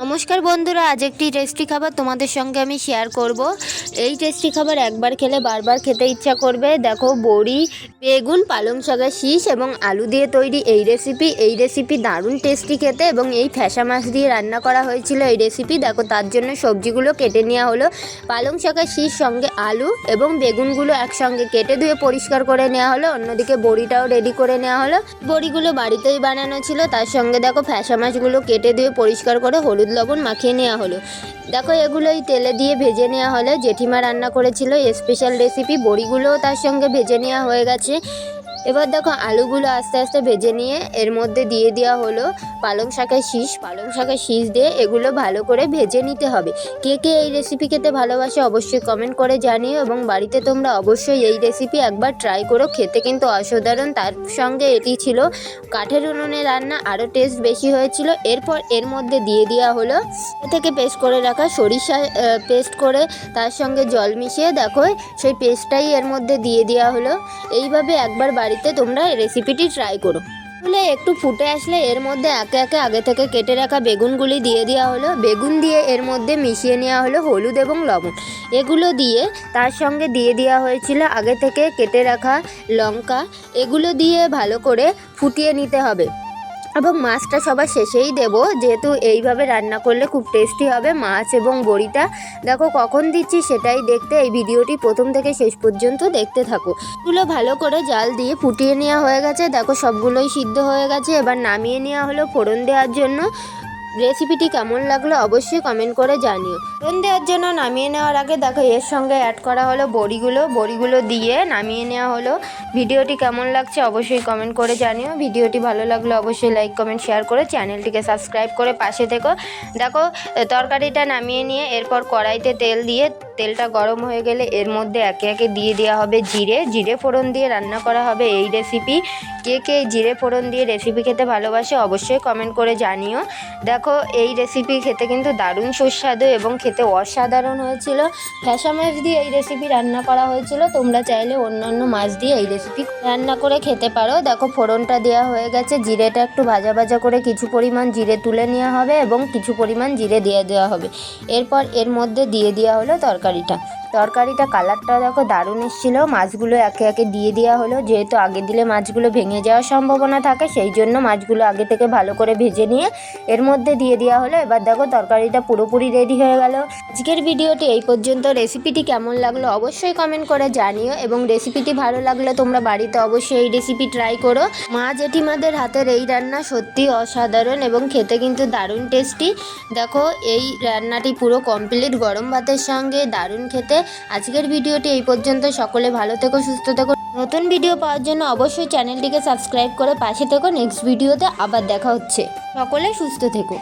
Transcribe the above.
নমস্কার বন্ধুরা, আজ একটি টেস্টি খাবার তোমাদের সঙ্গে আমি শেয়ার করব। এই টেস্টি খাবার একবার খেলে বারবার খেতে ইচ্ছা করবে। দেখো, বড়ি, বেগুন, পালং শাকের শীষ এবং আলু দিয়ে তৈরি এই রেসিপি এই রেসিপি দারুণ টেস্টি খেতে এবং এই ফ্যাসা মাছ দিয়ে রান্না করা হয়েছিল এই রেসিপি দেখো, তার জন্য সবজিগুলো কেটে নেওয়া হলো। পালং শাকের শীষ সঙ্গে আলু এবং বেগুনগুলো একসঙ্গে কেটে ধুয়ে পরিষ্কার করে নেওয়া হলো। অন্যদিকে বড়িটাও রেডি করে নেওয়া হলো। বড়িগুলো বাড়িতেই বানানো ছিল। তার সঙ্গে দেখো, ফ্যাসা মাছগুলো কেটে ধুয়ে পরিষ্কার করে হলুদ লবণ মাখিয়ে নেওয়া হলো। দেখো, এগুলোই তেলে দিয়ে ভেজে নেওয়া হলে। জেঠিমা রান্না করেছিল স্পেশাল রেসিপি বড়িগুলোও তার সঙ্গে ভেজে নেওয়া হয়ে গেছে। এবার দেখো আলুগুলো আস্তে আস্তে ভেজে নিয়ে এর মধ্যে দিয়ে দেওয়া হলো পালং শাকের শীষ। পালং শাকের শীষ দিয়ে এগুলো ভালো করে ভেজে নিতে হবে। কে কে এই রেসিপি খেতে ভালোবাসে অবশ্যই কমেন্ট করে জানিও এবং বাড়িতে তোমরা অবশ্যই এই রেসিপি একবার ট্রাই করো। খেতে কিন্তু অসাধারণ। তার সঙ্গে এটি ছিল কাঠের উনুনে রান্না, আরও টেস্ট বেশি হয়েছিল। এরপর এর মধ্যে দিয়ে দেওয়া হলো থেকে পেস্ট করে রাখা সরিষা পেস্ট করে তার সঙ্গে জল মিশিয়ে দেখো সেই পেস্টটাই এর মধ্যে দিয়ে দেওয়া হলো। এইভাবে একবার বাড়িতে তোমরা রেসিপিটি ট্রাই করো। ফুলে একটু ফুটে আসলে এর মধ্যে একে একে আগে থেকে কেটে রাখা বেগুনগুলি দিয়ে দেওয়া হলো। বেগুন দিয়ে এর মধ্যে মিশিয়ে নেওয়া হলো হলুদ এবং লবণ। এগুলো দিয়ে তার সঙ্গে দিয়ে দেওয়া হয়েছিল আগে থেকে কেটে রাখা লঙ্কা। এগুলো দিয়ে ভালো করে ফুটিয়ে নিতে হবে। এবং মাছটা সবার শেষেই দেব। যেহেতু এইভাবে রান্না করলে খুব টেস্টি হবে মাছ এবং বড়িটা। দেখো কখন দিচ্ছি সেটাই দেখতে। এই ভিডিওটি প্রথম থেকে শেষ পর্যন্ত দেখতে থাকো। এগুলো ভালো করে জাল দিয়ে ফুটিয়ে নেওয়া হয়ে গেছে। দেখো সবগুলোই সিদ্ধ হয়ে গেছে। এবার নামিয়ে নেওয়া হলো ফোড়ন দেওয়ার জন্য। রেসিপিটি কেমন লাগল অবশ্যই কমেন্ট করে জানিও। ফোড়ন দেওয়ার জন্য নামিয়ে নেওয়ার আগে দেখো, এর সঙ্গে অ্যাড করা হলো বড়িগুলো। বড়িগুলো দিয়ে নামিয়ে নেওয়া হলো। ভিডিওটি কেমন লাগছে অবশ্যই কমেন্ট করে জানিও। ভিডিওটি ভালো লাগলে অবশ্যই লাইক কমেন্ট শেয়ার করে চ্যানেলটিকে সাবস্ক্রাইব করে পাশে থেকো। দেখো, তরকারিটা নামিয়ে নিয়ে এরপর কড়াইতে তেল দিয়ে তেলটা গরম হয়ে গেলে এর মধ্যে একে একে দিয়ে দেওয়া হবে জিরে। জিরে ফোড়ন দিয়ে রান্না করা হবে এই রেসিপি কে কে জিরে ফোড়ন দিয়ে রেসিপি খেতে ভালোবাসে অবশ্যই কমেন্ট করে জানিও। দেখো, এই রেসিপি খেতে কিন্তু দারুণ সুস্বাদু এবং খেতে অসাধারণ হয়েছিল। ফ্যাসা মাছ দিয়ে এই রেসিপি রান্না করা হয়েছিল। তোমরা চাইলে অন্যান্য মাছ দিয়ে এই রেসিপি রান্না করে খেতে পারো। দেখো, ফোড়নটা দেওয়া হয়ে গেছে। জিরেটা একটু ভাজা ভাজা করে কিছু পরিমাণ জিরে তুলে নেওয়া হবে এবং কিছু পরিমাণ জিরে দিয়ে দেওয়া হবে। এরপর এর মধ্যে দিয়ে দেওয়া হলো তরকারিটা। তরকারিটা কালারটা দেখো দারুণ এসেছিল। মাছগুলো একে একে দিয়ে দেওয়া হলো। যেহেতু আগে দিলে মাছগুলো ভেঙে যাওয়ার সম্ভাবনা থাকে, সেই জন্য মাছগুলো আগে থেকে ভালো করে ভেজে নিয়ে এর মধ্যে দিয়ে দেওয়া হলো। এবার দেখো তরকারিটা পুরোপুরি রেডি হয়ে গেল। আজকের ভিডিওটি এই পর্যন্ত। রেসিপিটি কেমন লাগল অবশ্যই কমেন্ট করে জানিও এবং রেসিপিটি ভালো লাগলে তোমরা বাড়িতে অবশ্যই এই রেসিপি ট্রাই করো। মা জেঠিমাদের হাতের এই রান্না সত্যি অসাধারণ এবং খেতে কিন্তু দারুণ টেস্টি দেখো এই রান্নাটি পুরো কমপ্লিট গরম ভাতের সঙ্গে, দারুণ খেতে। আজকের ভিডিওটি এই পর্যন্ত। সকলে ভালো থেকো, সুস্থ থেকো। নতুন ভিডিও পাওয়ার জন্য অবশ্যই চ্যানেলটিকে সাবস্ক্রাইব করে পাশে থেকো। নেক্সট ভিডিওতে আবার দেখা হচ্ছে। সকলে সুস্থ থেকো।